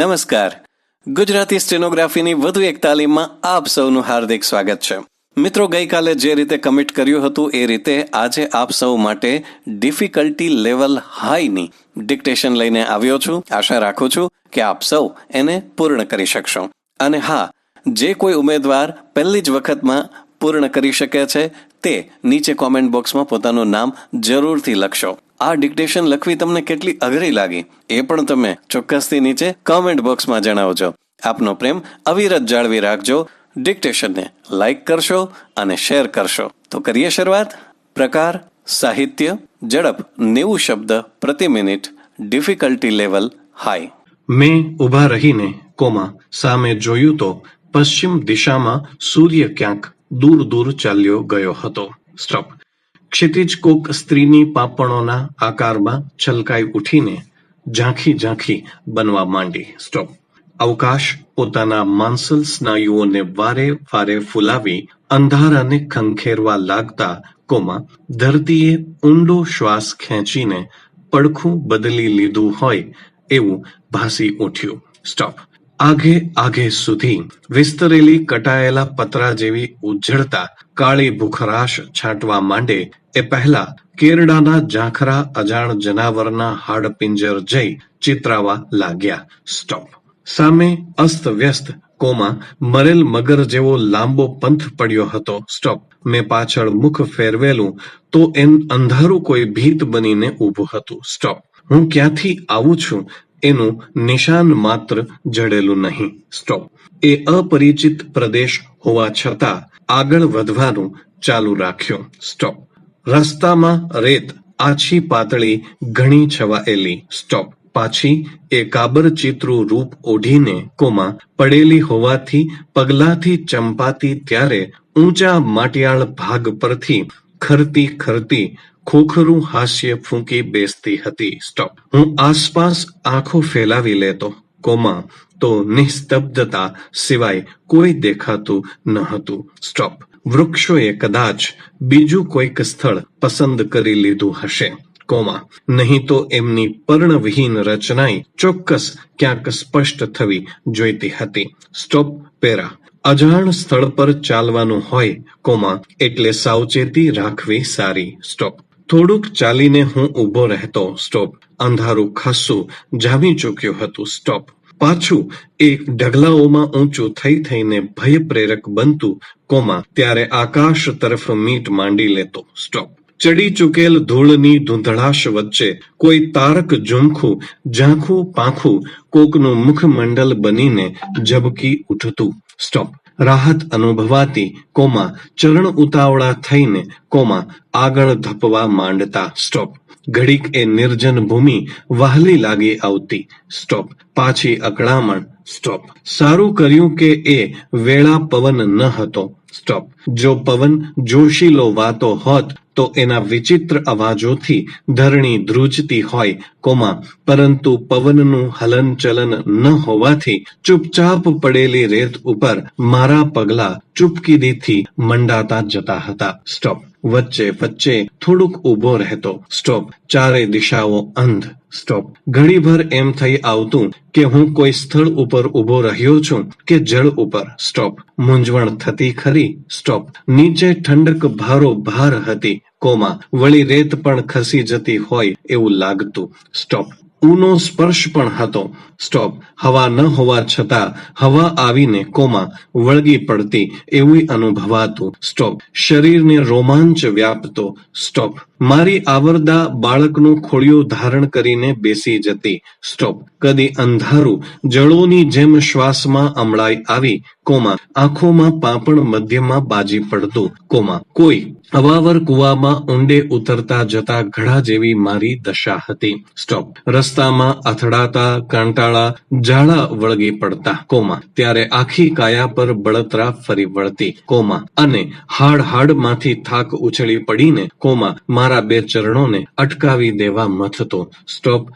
નમસ્કાર. ગુજરાતી સ્ટેનોગ્રાફીની વધુ એક તાલીમમાં આપ સૌનું હાર્દિક સ્વાગત છે. મિત્રો, ગઈકાલે જે રીતે કમિટ કર્યું હતું એ રીતે આજે આપ સૌ માટે ડિફિકલ્ટી લેવલ હાઈની ડિક્ટેશન લઈને આવ્યો છું. આશા રાખું છું કે આપ સૌ એને પૂર્ણ કરી શકશો. અને હા, જે કોઈ ઉમેદવાર પહેલી જ વખતમાં પૂર્ણ કરી શકે છે તે નીચે કોમેન્ટ બોક્સમાં પોતાનું નામ જરૂરથી લખશો. આ ડિક્ટેશન લખવી તમને કેટલી અઘરી લાગી એ પણ તમે ચોક્કસથી નીચે કોમેન્ટ બોક્સમાં જણાવજો. આપનો પ્રેમ અવિરત જાળવી રાખજો. ડિક્ટેશનને લાઈક કરશો અને શેર કરશો. તો કરીએ શરૂઆત. પ્રકાર, સાહિત્ય, ઝડપ, નેવું શબ્દ પ્રતિ મિનિટ. ડિફિકલ્ટી લેવલ હાઈ મેં ઊભા રહીને, કોમા, સામે જોયું તો પશ્ચિમ દિશામાં સૂર્ય ક્યાંક દૂર દૂર ચાલ્યો ગયો હતો. સ્ટોપ ક્ષિતિજ કોક સ્ત્રીની પાપણોના આકારમાં છલકાઈ ઉઠીને ઝાંખી ઝાંખી બનવા માંડી. સ્ટોપ અવકાશ પોતાના માંસલ સ્નાયુઓને વારે વારે ફૂલાવી અંધારાને ખંખેરવા લાગતા કોમાં ધરતીએ ઊંડો શ્વાસ ખેંચીને પડખું બદલી લીધું હોય એવું ભાસી ઉઠ્યું. સ્ટોપ આઘે આઘે સુધી વિસ્તરેલી કટાયેલા પતરા જેવી ઉજળતા કાળી ભૂખરાશ છાંટવા માંડે એ પહેલા કેરડાના ઝાંખરા અજાણ જનાવરના હાડપિંજર જઈ ચિતરાવા લાગ્યા. સ્ટોપ સામે અસ્ત વ્યસ્ત કોમાં મરેલ મગર જેવો લાંબો પંથ પડ્યો હતો. સ્ટોપ મેં પાછળ મુખ ફેરવેલું તો એન અંધારું કોઈ ભીત બનીને ઊભું હતું. સ્ટોપ હું ક્યાંથી આવું છું? એનું નિશાન માત્ર જડેલું નહીં. સ્ટોપ એ અપરિચિત પ્રદેશ હોવા છતાં આગળ વધવાનું ચાલુ રાખ્યું. સ્ટોપ રસ્તામાં રેત આછી પાતળી ઘણી છવાયેલી. સ્ટોપ પાછી એ કાબર ચિત્રું રૂપ ઓઢીને કોમાં પડેલી હોવાથી પગલાથી ચંપાતી ત્યારે ઊંચા માટિયાળ ભાગ પરથી ખરતી ખરતી ખોખરું હાસ્ય ફૂંકી બેસતી હતી. સ્ટોપ હું આસપાસ આંખો ફેલાવી લેતો. કોમા, તો નિસ્તબ્ધતા સિવાય કોઈ દેખાતું ન હતું. સ્ટોપ વૃક્ષોએ કદાચ બીજું કોઈક સ્થળ પસંદ કરી લીધું હશે. કોમા, નહીં તો એમની પર્ણવિહીન રચનાએ ચોક્કસ ક્યાંક સ્પષ્ટ થવી જોઈતી હતી. Stop para. અજાણ સ્થળ પર ચાલવાનું હોય, કોમા, એટલે સાવચેતી રાખવી સારી. સ્ટોપ થોડુંક ચાલીને હું ઊભો રહેતો સ્ટોપ અંધારું ખાસું જામી ચૂક્યું હતું સ્ટોપ પાછું એક ઢગલાઓમાં ઊંચું થઈ થઈને ભય પ્રેરક બનતું કોમા. ત્યારે આકાશ તરફ મીટ માંડી લેતો સ્ટોપ ચડી ચૂકેલ ધૂળની ધૂંધળાશ વચ્ચે કોઈ તારક ઝુમખું, ઝાંખું પાંખું કોકનું મુખમંડલ બનીને ઝબકી ઉઠતું સ્ટોપ રાહત અનુભવાતી કોમા ચરણ ઉતાવળા થઈને કોમાં આગળ ધપવા માંડતા. સ્ટોપ. ઘડીક એ નિર્જન ભૂમિ વહાલી લાગી આવતી. સ્ટોપ. પાછી અકળામણ. સ્ટોપ. સારું કર્યું કે એ વેળા પવન ન હતો. સ્ટોપ જો પવન જોશીલો વાતો હોત, તો એના વિચિત્ર અવાજોથી ધરણી ધ્રુજતી હોય, કોમા. પરંતુ પવનનું હલનચલન ન હોવાથી ચૂપચાપ પડેલી રેત ઉપર મારા પગલા ચૂપકીદીથી મંડાતા જતા હતા. સ્ટોપ વચ્ચે વચ્ચે થોડુંક ઊભો રહેતો. સ્ટોપ ચારે દિશાઓ અંધ. સ્ટોપ ઘણીભર એમ થઈ આવતું કે હું કોઈ સ્થળ ઉપર ઊભો રહ્યો છું કે જળ ઉપર. સ્ટોપ મૂંઝવણ થતી ખરી. સ્ટોપ નીચે ઠંડક ભારો ભાર હતી. કોમાં. વળી રેત પણ ખસી જતી હોય એવું લાગતું. સ્ટોપ ઊનો સ્પર્શ પણ હતો. સ્ટોપ હવા ન હોવા છતાં હવા આવીને કોમાં વળગી પડતી એવું અનુભવાતું. સ્ટોપ શરીરને રોમાંચ વ્યાપતો. સ્ટોપ મારી આવરદા બાળકનું ખોળિયું ધારણ કરીને બેસી જતી. સ્ટોપ કદી અંધારું, જળોની જેમ શ્વાસમાં અમળાઈ આવી. કોમાં. આંખોમાં પાપણ મધ્યમાં બાજી પડતું કોમા. કોઈ અવાવર કુવામાં ઊંડે ઉતરતા જતા ઘડા જેવી મારી દશા હતી. સ્ટોપ રસ્તામાં અથડાતા, કાંટાળા, ઝાડા વળગી પડતા કોમા. ત્યારે આખી કાયા પર બળતરા ફરી વળતી કોમા. અને હાડ હાડમાંથી થાક ઉછળી પડીને કોમા મારા બે ચરણોને અટકાવી દેવા મથતો. સ્ટોપ